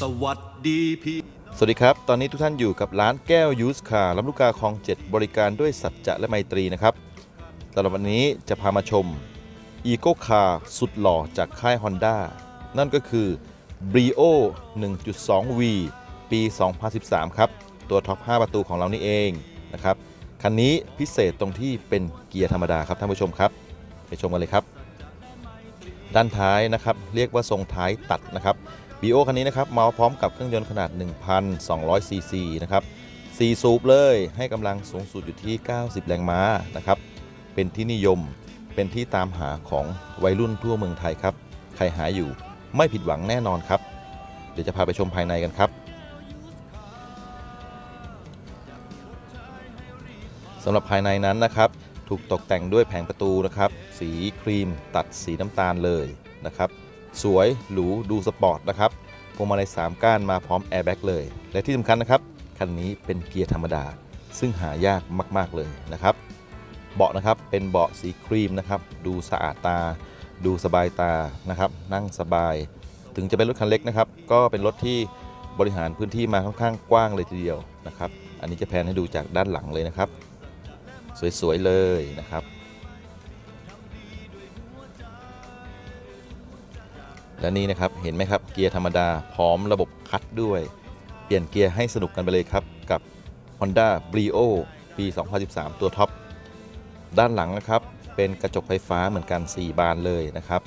สวัสดีพี่สวัสดีครับ ตอนนี้ทุกท่านอยู่กับร้านแก้วยูสคาร์ลำลูกกาคลอง7บริการด้วยสัจจะและไมตรีนะครับสำหรับวันนี้จะพามาชม e c o Car สุดหล่อจากค่าย Honda นั่นก็คือ Brio 1.2V ปี 2013 ครับ ตัวท็อป 5 ประตูของเรานี่เองนะครับ คันนี้พิเศษตรงที่เป็นเกียร์ธรรมดาครับท่านผู้ชมครับ ไปชมกันเลยครับ ด้านท้ายนะครับ เรียกว่าทรงท้ายตัดนะครับ b ีโอคันนี้นะครับมาพร้อมกับเครื่องยนต์ขนาด 1,200 ซีซีนะครับ4สูบเลยให้กำลังสูงสุดอยู่ที่ 90 แรงม้านะครับ เป็นที่นิยมเป็นที่ตามหาของวัยรุ่นทั่วเมืองไทยครับ ใครหาอยู่ไม่ผิดหวังแน่นอนครับ เดี๋ยวจะพาไปชมภายในกันครับสำหรับภายในนั้นนะครับ ถูกตกแต่งด้วยแผงประตูนะครับ สีครีมตัดสีน้ำตาลเลยนะครับ สวยหรูดูสปอร์ตนะครับพวงมาลัย3ก้านมาพร้อมแอร์แบ็กเลย และที่สำคัญนะครับ คันนี้เป็นเกียร์ธรรมดา ซึ่งหายากมาก ๆ เลยนะครับ เบาะนะครับเป็นเบาะสีครีมนะครับ ดูสะอาดตา ดูสบายตานะครับ นั่งสบาย ถึงจะเป็นรถคันเล็กนะครับ ก็เป็นรถที่บริหารพื้นที่มาค่อนข้างกว้างเลยทีเดียวนะครับ อันนี้จะแพนให้ดูจากด้านหลังเลยนะครับ สวย ๆ เลยนะครับ และนี่นะครับเห็นไหมครับเกียร์ธรรมดาพร้อมระบบคัดด้วย เปลี่ยนเกียร์ให้สนุกกันไปเลยครับ กับ Honda Brio ปี 2013 ตัวท็อปด้านหลังนะครับเป็นกระจกไฟฟ้าเหมือนกัน 4 บานเลยนะครับ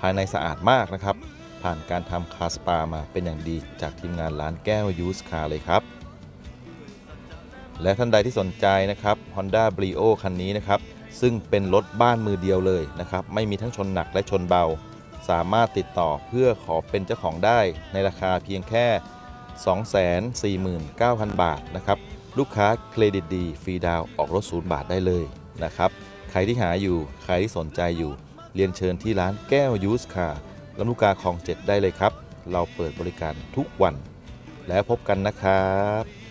ภายในสะอาดมากนะครับ ผ่านการทำคาสปามาเป็นอย่างดีจากทีมงานร้านแก้วยูสคาเลยครับ และท่านใดที่สนใจนะครับ Honda Brio คันนี้นะครับ ซึ่งเป็นรถบ้านมือเดียวเลยนะครับ ไม่มีทั้งชนหนักและชนเบา สามารถติดต่อเพื่อขอเป็นเจ้าของได้ในราคาเพียงแค่ 249,000 บาทนะครับ ลูกค้าเครดิตดีฟรีดาวออกรถศูนย์บาทได้เลยนะครับ ใครที่หาอยู่ใครที่สนใจอยู่ เรียนเชิญที่ร้านแก้วยูสคาร์ลำลูกกาคลอง7ได้เลยครับ เราเปิดบริการทุกวัน แล้วพบกันนะครับ